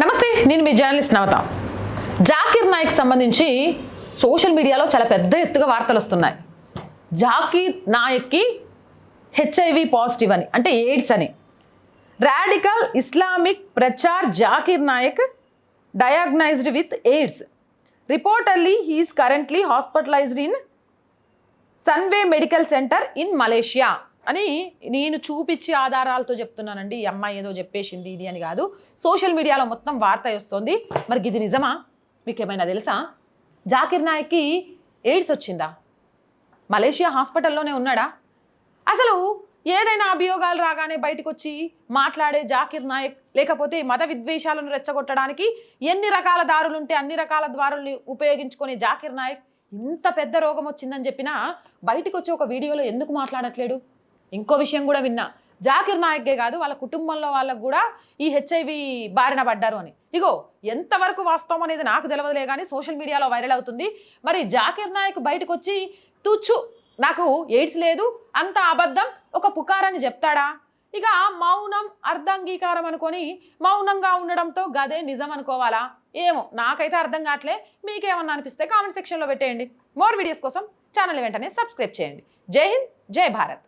నమస్తే నేను మీ జర్నలిస్ట్ నవత. జాకీర్ నాయక్ సంబంధించి సోషల్ మీడియాలో చాలా పెద్ద ఎత్తుగా వార్తలు వస్తున్నాయి. జాకీర్ నాయక్కి హెచ్ఐవి పాజిటివ్ అని అంటే ఎయిడ్స్ అని. Radical Islamic preacher Zakir Naik diagnosed with AIDS. Reportedly he is currently hospitalised in Sunway medical centre in Malaysia. అని నేను చూపించి ఆధారాలతో చెప్తున్నానండి. ఈ అమ్మాయి ఏదో చెప్పేసింది ఇది అని కాదు. సోషల్ మీడియాలో మొత్తం వార్త వస్తుంది. మరి ఇది నిజమా? మీకు ఏమైనా తెలుసా? జాకిర్ నాయక్కి ఎయిడ్స్ వచ్చిందా? మలేషియా హాస్పిటల్లోనే ఉన్నాడా? అసలు ఏదైనా అభియోగాలు రాగానే బయటకు వచ్చి మాట్లాడే జాకిర్ నాయక్ లేకపోతే మత విద్వేషాలను రెచ్చగొట్టడానికి ఎన్ని రకాల దారులుంటే అన్ని రకాల ద్వారుల్ని ఉపయోగించుకొని జాకిర్ నాయక్ ఇంత పెద్ద రోగం వచ్చిందని చెప్పినా బయటకు వచ్చి ఒక వీడియోలో ఎందుకు మాట్లాడట్లేడు? ఇంకో విషయం కూడా విన్నా. జాకిర్ నాయక్కే కాదు వాళ్ళ కుటుంబంలో వాళ్ళకు కూడా ఈ హెచ్ఐవి బారిన పడ్డారు అని. ఇగో ఎంతవరకు వాస్తవం అనేది నాకు తెలియదులే కానీ సోషల్ మీడియాలో వైరల్ అవుతుంది. మరి జాకిర్ నాయక్ బయటకు వచ్చి తుచ్చు నాకు ఎయిడ్స్ లేదు అంత అబద్ధం ఒక పుకారని చెప్తాడా? ఇక మౌనం అర్ధంగీకారం అనుకొని మౌనంగా ఉండడంతో గదే నిజం అనుకోవాలా? ఏమో నాకైతే అర్థం కావట్లే. మీకేమన్నా అనిపిస్తే కామెంట్ సెక్షన్లో పెట్టేయండి. మోర్ వీడియోస్ కోసం ఛానల్ వెంటనే సబ్స్క్రైబ్ చేయండి. జై హింద్ జై భారత్.